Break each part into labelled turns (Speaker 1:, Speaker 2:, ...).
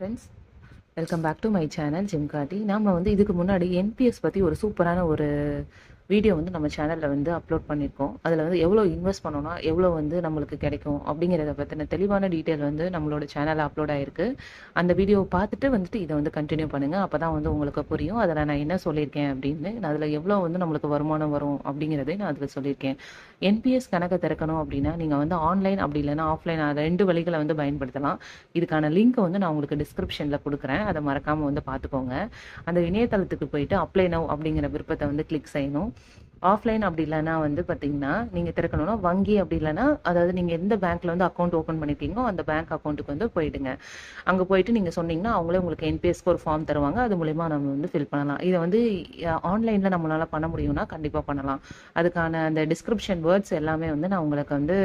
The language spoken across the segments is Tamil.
Speaker 1: Friends welcome back to my channel gym காட்டி நாம் வந்து இதுக்கு முன்னாடி என்பிஎஸ் பற்றி ஒரு சூப்பரான ஒரு வீடியோ வந்து நம்ம சேனலில் வந்து அப்லோட் பண்ணியிருக்கோம் அதில் வந்து எவ்வளோ இன்வெஸ்ட் பண்ணோன்னா எவ்வளோ வந்து நம்மளுக்கு கிடைக்கும் அப்படிங்கிறத பற்றின தெளிவான டீட்டெயில் வந்து நம்மளோட சேனலில் அப்லோட் ஆகிருக்கு அந்த வீடியோவை பார்த்துட்டு வந்துட்டு இதை வந்து கண்டினியூ பண்ணுங்கள் அப்போ தான் வந்து உங்களுக்கு புரியும். அதில் நான் என்ன சொல்லியிருக்கேன் அப்படின்னு அதில் எவ்வளோ வந்து நம்மளுக்கு வருமானம் வரும் அப்படிங்கிறதையும் நான் அதில் சொல்லியிருக்கேன். என்பிஎஸ் கணக்கை திறக்கணும் அப்படின்னா நீங்கள் வந்து ஆன்லைன் அப்படி இல்லைன்னா ஆஃப்லைன் அதை ரெண்டு வழிகளை வந்து பயன்படுத்தலாம். இதுக்கான லிங்க்கை வந்து நான் உங்களுக்கு டிஸ்கிரிப்ஷனில் கொடுக்குறேன். அதை மறக்காமல் வந்து பார்த்துக்கோங்க. அந்த இணையதளத்துக்கு போயிட்டு அப்ளை நவ் அப்படிங்கிற விருப்பத்தை வந்து கிளிக் செய்யணும். ஆஃப்லைன் அப்படி இல்லைன்னா வந்து பார்த்தீங்கன்னா நீங்கள் திறக்கணும்னா வங்கி அப்படி இல்லைன்னா அதாவது நீங்கள் எந்த பேங்க்கில் வந்து அக்கௌண்ட் ஓப்பன் பண்ணிட்டீங்களோ அந்த பேங்க் அக்கௌண்ட்டுக்கு வந்து போயிடுங்க. அங்கே போயிட்டு நீங்கள் சொன்னீங்கன்னா அவங்களே உங்களுக்கு என்பிஎஸ்க்கு ஒரு ஃபார்ம் தருவாங்க. அது மூலிமா நம்ம வந்து ஃபில் பண்ணலாம். இதை வந்து ஆன்லைனில் நம்மளால பண்ண முடியும்னா கண்டிப்பாக பண்ணலாம். அதுக்கான அந்த டிஸ்கிரிப்ஷன் வேர்ட்ஸ் எல்லாமே வந்து நான் உங்களுக்கு வந்து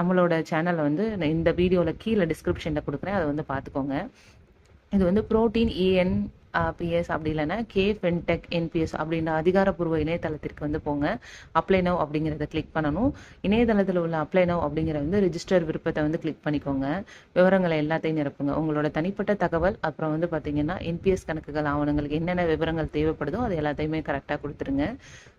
Speaker 1: நம்மளோட சேனலில் வந்து இந்த வீடியோவில் கீழே டிஸ்கிரிப்ஷனில் கொடுக்குறேன். அதை வந்து பார்த்துக்கோங்க. இது வந்து புரோட்டீன் இஎன் பிஎஸ் அப்படி இல்லைன்னா கே ஃபென்டெக் என்பிஎஸ் அப்படின்ற அதிகாரப்பூர்வ இணையதளத்திற்கு வந்து போங்க. அப்ளை நவ் அப்படிங்கிறத கிளிக் பண்ணணும். இணையதளத்தில் உள்ள அப்ளை நவ் அப்படிங்கிற வந்து ரிஜிஸ்டர் விருப்பத்தை வந்து கிளிக் பண்ணிக்கோங்க. விவரங்களை எல்லாத்தையும் நிரப்புங்க. உங்களோட தனிப்பட்ட தகவல் அப்புறம் வந்து பார்த்தீங்கன்னா என்பிஎஸ் கணக்குகள் ஆவணங்களுக்கு என்னென்ன விவரங்கள் தேவைப்படுதோ அது எல்லாத்தையுமே கரெக்டாக கொடுத்துருங்க.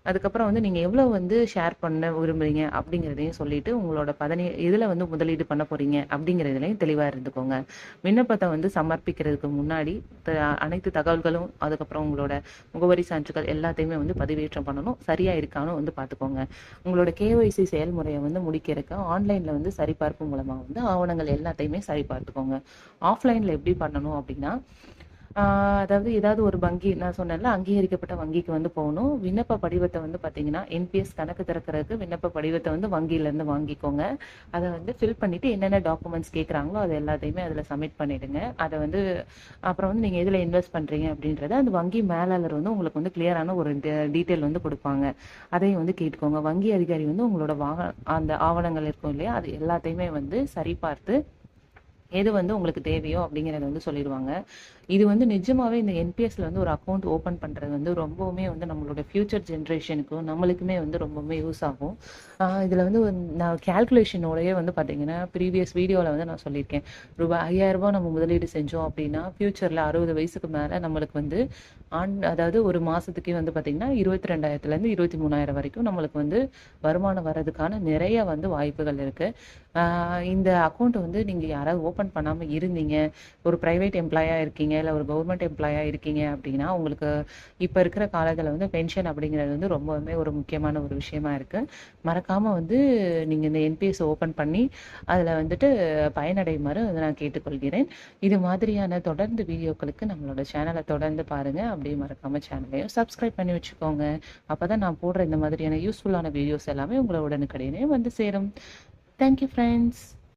Speaker 1: அதுக்கப்புறம் வந்து நீங்கள் எவ்வளோ வந்து ஷேர் பண்ண விரும்புறீங்க அப்படிங்கிறதையும் சொல்லிட்டு உங்களோட பதனி இதில் வந்து முதலீடு பண்ண போகிறீங்க அப்படிங்கிறதுலையும் தெளிவாக இருந்துக்கோங்க. விண்ணப்பத்தை வந்து சமர்ப்பிக்கிறதுக்கு முன்னாடி அனைத்து தகவல்களும் அதுக்கப்புறம் உங்களோட முகவரி சான்றுகள் எல்லாத்தையுமே வந்து பதிவேற்றம் பண்ணணும். சரியாக இருக்கான்னு வந்து பார்த்துக்கோங்க. உங்களோட கேஒய்சி செயல்முறையை வந்து முடிக்கிறதுக்கு ஆன்லைனில் வந்து சரிபார்ப்பு மூலமாக வந்து ஆவணங்கள் எல்லாத்தையுமே சரிபார்த்துக்கோங்க. ஆஃப்லைனில் எப்படி பண்ணணும் அப்படின்னா அதாவது ஏதாவது ஒரு வங்கி நான் சொன்னேன்ல அங்கீகரிக்கப்பட்ட வங்கிக்கு வந்து போகணும். விண்ணப்ப படிவத்தை வந்து பார்த்தீங்கன்னா என்பிஎஸ் கணக்கு திறக்கிறதுக்கு விண்ணப்ப படிவத்தை வந்து வங்கியிலேருந்து வாங்கிக்கோங்க. அதை வந்து ஃபில் பண்ணிவிட்டு என்னென்ன டாக்குமெண்ட்ஸ் கேட்குறாங்களோ அது எல்லாத்தையுமே அதில் சப்மிட் பண்ணிவிடுங்க அதை வந்து அப்புறம் வந்து நீங்கள் எதில் இன்வெஸ்ட் பண்ணுறீங்க அப்படின்றத அந்த வங்கி மேலாளர் வந்து உங்களுக்கு வந்து கிளியரான ஒரு டீட்டெயில் வந்து கொடுப்பாங்க. அதையும் வந்து கேட்டுக்கோங்க. வங்கி அதிகாரி வந்து உங்களோட வாக அந்த ஆவணங்கள் இருக்கும் இல்லையா அது எல்லாத்தையுமே வந்து சரிபார்த்து எது வந்து உங்களுக்கு தேவையோ அப்படிங்கிறத வந்து சொல்லிடுவாங்க. இது வந்து நிஜமாவே இந்த என்பிஎஸ்ல வந்து ஒரு அக்கௌண்ட் ஓப்பன் பண்றது வந்து ரொம்பவுமே வந்து நம்மளோட ஃபியூச்சர் ஜென்ரேஷனுக்கும் நம்மளுக்குமே வந்து ரொம்பவுமே யூஸ் ஆகும். இதுல வந்து நான் கேல்குலேஷனோடய வந்து பாத்தீங்கன்னா ப்ரீவியஸ் வீடியோவில் வந்து நான் சொல்லியிருக்கேன். ரூபாய் ஐயாயிரம் ரூபாய் நம்ம முதலீடு செஞ்சோம் அப்படின்னா ஃபியூச்சர்ல அறுபது வயசுக்கு மேல நம்மளுக்கு வந்து ஆண் அதாவது ஒரு மாசத்துக்கே வந்து பாத்தீங்கன்னா இருபத்தி ரெண்டாயிரத்துல இருந்து இருபத்தி மூணாயிரம் வரைக்கும் நம்மளுக்கு வந்து வருமானம் வர்றதுக்கான நிறைய வந்து வாய்ப்புகள் இருக்கு. இந்த அக்கௌண்ட் வந்து நீங்க யாராவது ஓப்பன் பண்ணாம இருந்தீங்க. ஒரு ப்ரைவேட் எம்ப்ளாயா இருக்கீங்க இல்லை ஒரு கவர்மெண்ட் எம்ப்ளாயாக இருக்கீங்க அப்படின்னா உங்களுக்கு இப்போ இருக்கிற காலத்தில் வந்து பென்ஷன் அப்படிங்கிறது வந்து ரொம்பவுமே ஒரு முக்கியமான ஒரு விஷயமா இருக்குது மறக்காமல் வந்து நீங்கள் இந்த என்பிஎஸ் ஓப்பன் பண்ணி அதில் வந்துட்டு பயனடையுமாறு வந்து நான் கேட்டுக்கொள்கிறேன். இது மாதிரியான தொடர்ந்து வீடியோக்களுக்கு நம்மளோட சேனலை தொடர்ந்து பாருங்கள் அப்படியே மறக்காமல் சேனலையும் சப்ஸ்கிரைப் பண்ணி வச்சுக்கோங்க. அப்போ தான் நான் போடுற இந்த மாதிரியான யூஸ்ஃபுல்லான வீடியோஸ் எல்லாமே உங்களை உடனுக்கடையே வந்து சேரும். Thank you friends